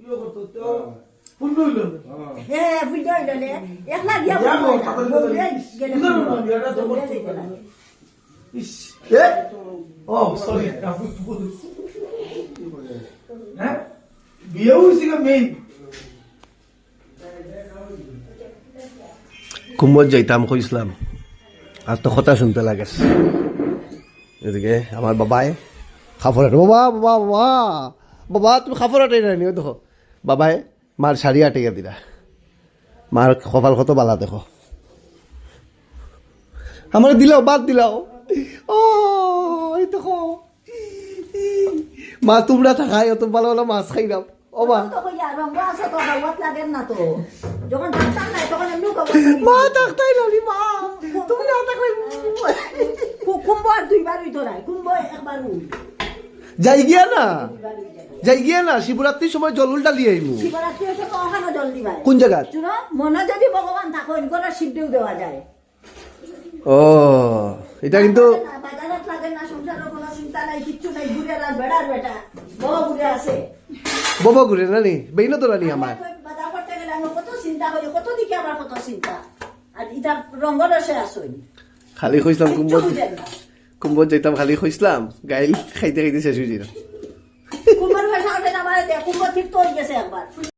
ইয়ে করতো তো হইল হইলে একলা। গেলে করতে ইস এ? ও সরি হ্যাঁ? বিয়ে মেইন কুম্ভত যাইতাম কইসলাম আর তো কথা শুনতে লাগে। এদিকে আমার বাবাই খাফর বাবা বাবা বাবা বাবা তুমি খাফর আটাই না? নিও দেখো। বাবাই মার শাড়ি আটাইয়া দিলা। মার কপাল কত বালা দেখো। আমার দিলাও বাদ দিলাও। ও এই দেখো। মা তোমরা থাকাই অত ভালো ভালো মাছ খাইলাম ও মা। মা থাকতাই নালি মা তুমি না থাকলে কুম্ভ আর দুইবার হইতো নাই কুম্ভ একবার যাই গিয়া না। যাই গিয়া না শিবরাত্রির সময় জল উল্টা লিয়ে আইমু। শিবরাত্রি হচ্ছে তো জল দিবাই। কোন জায়গা শুনো মনে যদি ভগবান থাকো সিদ্ধিও দেওয়া যায়। ও এটা কিন্তু বাজারত লাগে না সংসারের কোনো চিন্তা নাই কিচ্ছু নাই ঘুরে আর বেড়ার বেটা। বড় ঘুরে আছে। বাবা ঘুরে না নি? বেইন তো রানি আমার বাজার করতে গেলে আমি কত চিন্তা করি কত দিকে আমার কত চিন্তা। আর ইটা রঙের এসে আসুন খালি খুঁজলাম কুম্ভ কুম্ভ যাইতাম খালি খুঁজলাম গাইল খাইতে খাইতে শেষ হয়ে কুম্ভের দেখুন ঠিক তো হয়ে গেছে একবার।